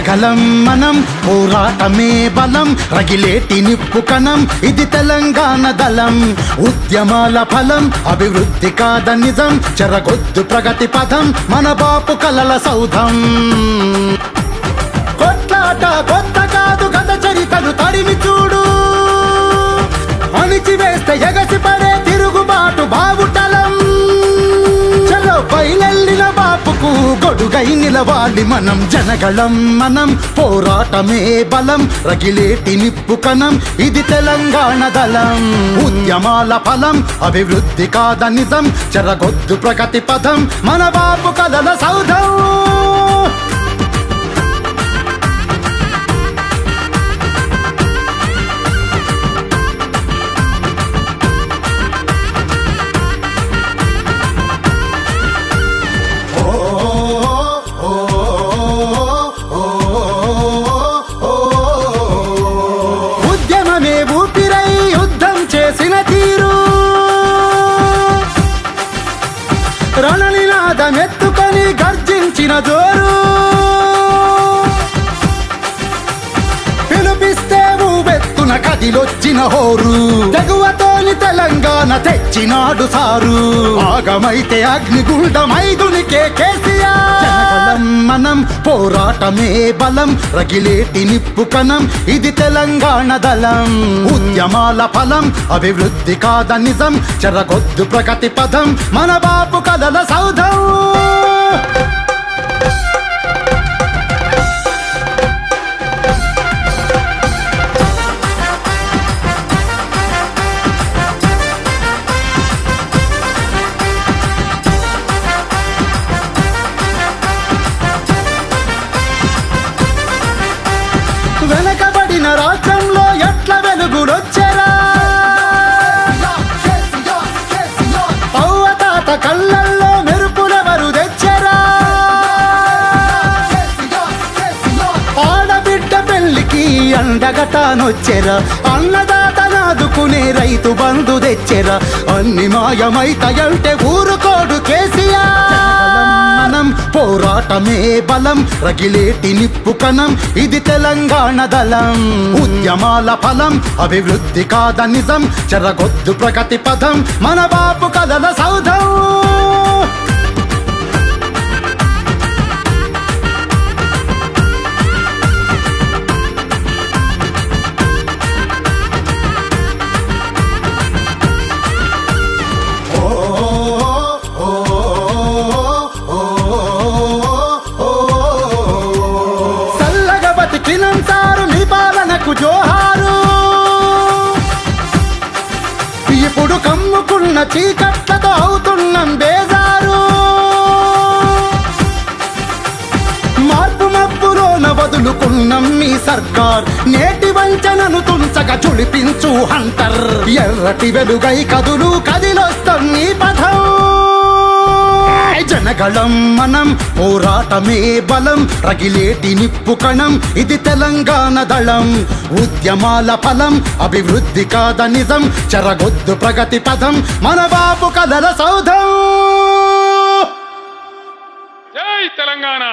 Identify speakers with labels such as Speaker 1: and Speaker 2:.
Speaker 1: జనగలం మనం పోరాటమే బలం రగిలేటి నిప్పు కణం ఇది తెలంగాణ దళం. ఉద్యమాల ఫలం అభివృద్ధి కాద నిజం చెరగొద్దు ప్రగతి పదం మన బాపు కలల సౌధం. కొట్లాట కొత్త కాదు గత పైలెల్లిన గొడుగై నిలవాలి మనం. జనగళం మనం పోరాటమే బలం. రగిలేటి నిప్పు కణం ఇది తెలంగాణ దళం. ఉద్యమాల ఫలం అభివృద్ధి కాద నిజం. చెరగొద్దు ప్రగతి పదం మన బాపు కథల సౌధం. చేసిన తీరు. రణనినాదం ఎత్తుకొని గర్జించిన జోరు. పిలిపిస్తే ఊబెత్తున కదిలొచ్చిన హోరు. తెగువతోని తెలంగాణ తెచ్చినాడు సారు. ఆగమైతే అగ్నిగుండమైదునికే కేసీఆర్ జనగలం మనం పోరాటమే బలం రగిలేటి నిప్పు కణం ఇది తెలంగాణ దళం. ఉద్యమాల ఫలం అభివృద్ధి కాద నిజం చెరగొద్దు ప్రగతి పదం మన బాపు కథల సౌధం. పెళ్ళికి అండగటానొచ్చెరా అన్నదాత నాదుకునే రైతు బంధు తెచ్చెరా అన్ని మాయమైతయంటే ఊరుకోడు కేసీఆర్. పోరాటమే బలం రగిలేటి నిప్పు కణం ఇది తెలంగాణ దళం. ఉద్యమాల ఫలం అభివృద్ధి కాద నిజం చెరగొద్దు ప్రగతి పదం మన బాపు కలల సౌధం. జోహారు. ఇప్పుడు కమ్ముకున్న చీకట్లతో అవుతున్నాం బేజారు. మార్పు మబ్బులోన వదులుకున్నాం మీ సర్కార్. నేటి వంచనను తుంచక చుడిపించు హంటర్. ఎర్రటి వెలుగై కదులు కదిలొస్తాం నీ పథం. జనగళం మనం పోరాటమే బలం రగిలేటి నిప్పు కణం ఇది తెలంగాణ దళం. ఉద్యమాల ఫలం అభివృద్ధి కాద నిజం చెరగొద్దు ప్రగతి పదం మన బాపు కలల సౌధం.
Speaker 2: జై తెలంగాణ!